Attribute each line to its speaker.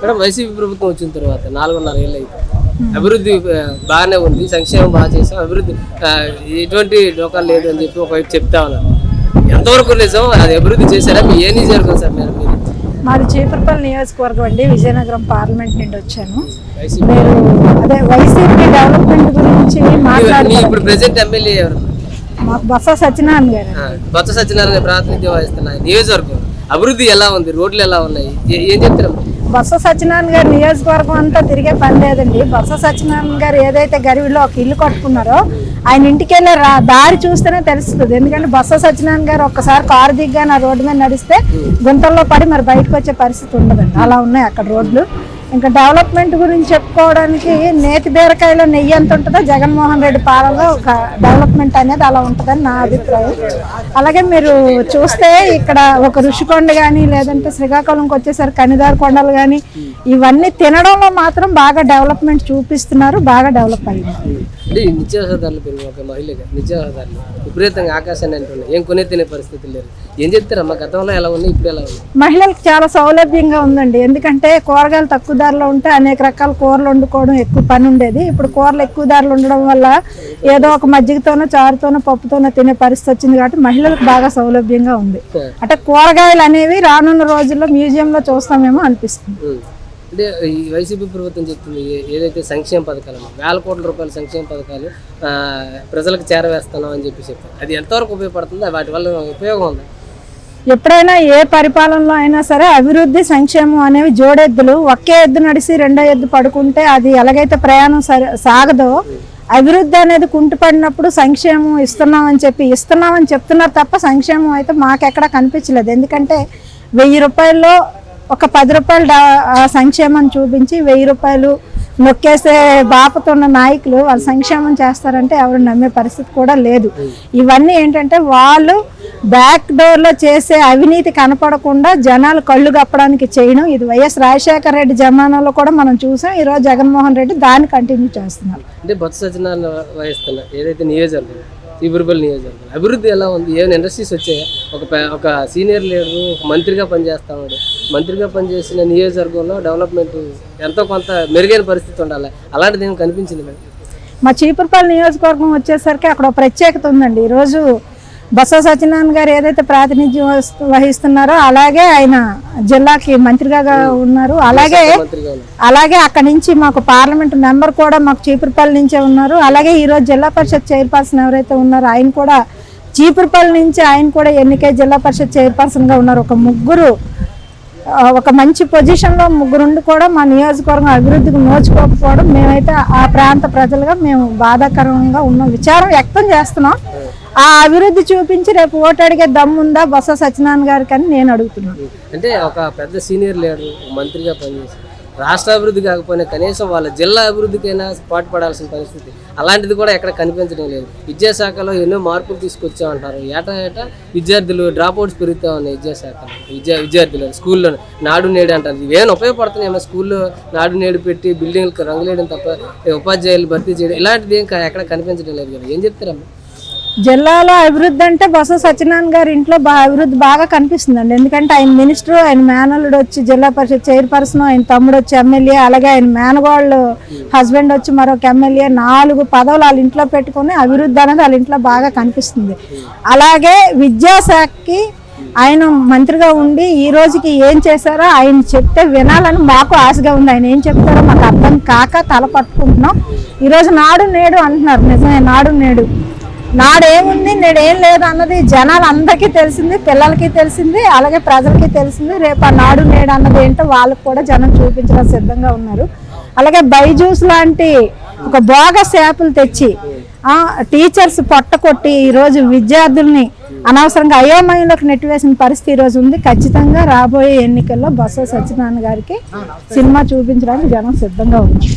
Speaker 1: Madam YCP ప్రభుత్వం వచ్చిన తర్వాత నాలుగున్నర ఏళ్ళు అయిపోయింది అభివృద్ధి బాగానే ఉంది. సంక్షేమం బాగా చేసాం. అభివృద్ధి ఎటువంటి డోకా లేదు అని చెప్పి ఒకవైపు చెప్తా ఉన్నారు. ఎంతవరకు నిజం అది అభివృద్ధి చేశారా? మీ ఏ నియోజకవర్గం సార్ మేడం మీరు?
Speaker 2: మాది చీపురపల్లి నియోజకవర్గం అండి. విజయనగరం పార్లమెంట్ నుండి వచ్చాను. మీరు అదే వైసీపీ డెవలప్మెంట్ గురించి మాట్లాడుతున్నారు
Speaker 1: ఇప్పుడు ప్రెసెంట్ ఎమ్మెల్యే ఎవరు?
Speaker 2: బొత్స సత్యనారాయణ గారు.
Speaker 1: బొత్స సత్యనారాయణ ప్రాతినిధ్యం వహిస్తున్న నియోజకవర్గం. అభివృద్ధి ఎలా ఉంది? రోడ్లు ఎలా ఉన్నాయి? ఏం చెప్తారు?
Speaker 2: బొత్స సత్యనారాయణ గారి నియోజకవర్గం అంతా తిరిగే పని లేదండి. బొత్స సత్యనారాయణ గారు ఏదైతే గరివిలో ఒక ఇల్లు కట్టుకున్నారో ఆయన ఇంటికి వెళ్ళే రా దారి చూస్తేనే తెలుస్తుంది. ఎందుకంటే బొత్స సత్యనారాయణ గారు ఒక్కసారి కారు దిగ్గా నా రోడ్డు మీద నడిస్తే గుంతల్లో పడి మరి బయటకు వచ్చే పరిస్థితి ఉండదండి. అలా ఉన్నాయి అక్కడ రోడ్లు. ఇంకా డెవలప్మెంట్ గురించి చెప్పుకోవడానికి నేతి బీరకాయలో నెయ్యి ఎంత ఉంటుందో జగన్మోహన్ రెడ్డి పాలనలో ఒక డెవలప్మెంట్ అనేది అలా ఉంటుందని నా అభిప్రాయం. అలాగే మీరు చూస్తే ఇక్కడ ఒక ఋషికొండ కానీ లేదంటే శ్రీకాకుళంకి వచ్చేసరికి కనిదార కొండలు కానీ ఇవన్నీ తినడంలో మాత్రం బాగా డెవలప్మెంట్ చూపిస్తున్నారు బాగా డెవలప్ అయ్యింది
Speaker 1: అంటే ఈ నిత్యావసర ధరలు పెరిగి ఒక మహిళగా నిత్యావసర ధరలు విపరీతంగా ఆకాశాన్ని అంటున్నాయి. ఏం కొనే తినే పరిస్థితి లేదు ఏం చెప్తారమ్మా గతంలో ఎలా ఉంది ఇప్పుడు ఎలా ఉంది
Speaker 2: మహిళలకు చాలా సౌలభ్యంగా ఉందండి. ఎందుకంటే కూరగాయలు తక్కువ ధరలో ఉంటే అనేక రకాల కూరలు వండుకోవడం ఎక్కువ పని ఉండేది. ఇప్పుడు కూరలు ఎక్కువ ధరలు ఉండడం వల్ల ఏదో ఒక మజ్జిగతోనో చారుతోనో పప్పుతోనో తినే పరిస్థితి వచ్చింది కాబట్టి మహిళలకు బాగా సౌలభ్యంగా ఉంది. అంటే కూరగాయలు అనేవి రానున్న రోజుల్లో మ్యూజియంలో చూస్తామేమో అనిపిస్తుంది.
Speaker 1: అంటే ఈ వైసీపీ ప్రభుత్వం చెప్తుంది ఏదైతే సంక్షేమ పథకాలు వేల కోట్ల రూపాయల సంక్షేమ పథకాలు ప్రజలకు చేరవేస్తున్నాం అని చెప్పి చెప్పారు అది ఎంతవరకు ఉపయోగపడుతుంది వాటి వల్ల ఉపయోగం ఉంది?
Speaker 2: ఎప్పుడైనా ఏ పరిపాలనలో అయినా సరే అభివృద్ధి సంక్షేమం అనేవి జోడెద్దులు. ఒకే ఎద్దు నడిసి రెండో ఎద్దు పడుకుంటే అది ఎలాగైతే ప్రయాణం సరి సాగదో అభివృద్ధి అనేది కుంటుపడినప్పుడు సంక్షేమం ఇస్తున్నామని చెప్పి ఇస్తున్నామని చెప్తున్నారు తప్ప సంక్షేమం అయితే మాకెక్కడా కనిపించలేదు. ఎందుకంటే వెయ్యి రూపాయల్లో ఒక పది రూపాయలు సంక్షేమం చూపించి వెయ్యి రూపాయలు నొక్కేసే బాపతున్న నాయకులు వాళ్ళు సంక్షేమం చేస్తారంటే ఎవరు నమ్మే పరిస్థితి కూడా లేదు. ఇవన్నీ ఏంటంటే వాళ్ళు బ్యాక్ డోర్లో చేసే అవినీతి కనపడకుండా జనాలు కళ్ళు కప్పడానికి చేయడం. ఇది వైఎస్ రాజశేఖర రెడ్డి జమానాలో కూడా మనం చూసాం. ఈరోజు జగన్మోహన్ రెడ్డి దాన్ని కంటిన్యూ చేస్తున్నారు.
Speaker 1: అంటే బొత్స సత్యనారాయణ ఏదైతే నియోజకవర్గం చీపురుపల్లి నియోజకవర్గం. అభివృద్ధి ఎలా ఉంది? ఏమైనా ఇండస్ట్రీస్ వచ్చాయి? ఒక ఒక సీనియర్ లీడర్ ఒక మంత్రిగా పనిచేస్తా మంత్రిగా పనిచేసిన నియోజకవర్గంలో డెవలప్మెంట్ ఎంతో కొంత మెరుగైన పరిస్థితి ఉండాలి. అలాంటిది ఏమి కనిపించింది మేడం
Speaker 2: మా చీపురపల్లి నియోజకవర్గం వచ్చేసరికి అక్కడ ఒక ప్రత్యేకత ఉందండి. ఈరోజు బొత్స సత్యనారాయణ గారు ఏదైతే ప్రాతినిధ్యం వహిస్తున్నారో అలాగే ఆయన జిల్లాకి మంత్రిగా ఉన్నారు. అలాగే అలాగే అక్కడి నుంచి మాకు పార్లమెంట్ మెంబర్ కూడా మాకు చీపురుపల్లి నుంచే ఉన్నారు. అలాగే ఈరోజు జిల్లా పరిషత్ చైర్పర్సన్ ఎవరైతే ఉన్నారో ఆయన కూడా చీపురుపల్లి నుంచి ఆయన కూడా ఎన్నికై జిల్లా పరిషత్ చైర్పర్సన్గా ఉన్నారు. ఒక ముగ్గురు ఒక మంచి పొజిషన్లో ముగ్గురుండి కూడా మా నియోజకవర్గం అభివృద్ధికి నోచుకోకపోవడం మేమైతే ఆ ప్రాంత ప్రజలుగా మేము బాధాకరంగా ఉన్న విచారం వ్యక్తం చేస్తున్నాం. ఆ అభివృద్ధి చూపించి రేపు ఓటు అడిగే దమ్ముందా బొత్స సత్యనారాయణ గారికి అని నేను అడుగుతున్నాను.
Speaker 1: అంటే ఒక పెద్ద సీనియర్ లీడర్ మంత్రిగా పనిచేసి రాష్ట్ర అభివృద్ధి కాకపోయినా కనీసం వాళ్ళ జిల్లా అభివృద్ధికైనా పాటుపడాల్సిన పరిస్థితి అలాంటిది కూడా ఎక్కడ కనిపించడం లేదు. విద్యాశాఖలో ఎన్నో మార్పులు తీసుకొచ్చామంటారు. ఏటా ఏటా విద్యార్థులు డ్రాప్ అవుట్స్ పెరుగుతూ ఉన్నాయి విద్యాశాఖలో. విద్యా విద్యార్థులు స్కూల్లో నాడు నేడు అంటారు. ఇవేమైనా ఉపయోగపడుతున్నాయేమో స్కూల్లో నాడు నేడు పెట్టి బిల్డింగ్లకు రంగులేయడం తప్ప ఉపాధ్యాయులు భర్తీ చేయడం ఇలాంటిది ఏం ఎక్కడ కనిపించడం లేదు కదా. ఏం చెప్తారమ్మా?
Speaker 2: జిల్లాలో అభివృద్ధి అంటే బొత్స సత్యనారాయణ గారి ఇంట్లో బా అభివృద్ధి బాగా కనిపిస్తుందండి. ఎందుకంటే ఆయన మినిస్టర్ ఆయన మేనల్లుడు వచ్చి జిల్లా పరిషత్ చైర్పర్సన్ ఆయన తమ్ముడు వచ్చి ఎమ్మెల్యే అలాగే ఆయన మేనగోళ్ళు హస్బెండ్ వచ్చి మరొక ఎమ్మెల్యే నాలుగు పదవులు వాళ్ళ ఇంట్లో పెట్టుకుని అభివృద్ధి అనేది వాళ్ళ ఇంట్లో బాగా కనిపిస్తుంది. అలాగే విద్యాశాఖకి ఆయన మంత్రిగా ఉండి ఈ రోజుకి ఏం చేశారో ఆయన చెప్తే వినాలని మాకు ఆశగా ఉంది. ఆయన ఏం చెప్తారో మాకు అర్థం కాక తల పట్టుకుంటున్నాం. ఈరోజు నాడు నేడు అంటున్నారు. నిజమే నాడు నేడు. నాడేముంది నేడేం లేదు అన్నది జనాలు అందరికీ తెలిసింది పిల్లలకి తెలిసింది అలాగే ప్రజలకి తెలిసింది. రేపు ఆ నాడు నేడు అన్నది ఏంటో వాళ్ళకి కూడా జనం చూపించడానికి సిద్ధంగా ఉన్నారు. అలాగే బైజూస్ లాంటి ఒక బోగస్ యాప్లు తెచ్చి టీచర్స్ పొట్ట కొట్టి ఈరోజు విద్యార్థుల్ని అనవసరంగా అయోమయంలోకి నెట్టివేసిన పరిస్థితి ఈరోజు ఉంది. ఖచ్చితంగా రాబోయే ఎన్నికల్లో బొత్స సత్యనారాయణ గారికి సినిమా చూపించడానికి జనం సిద్ధంగా ఉంది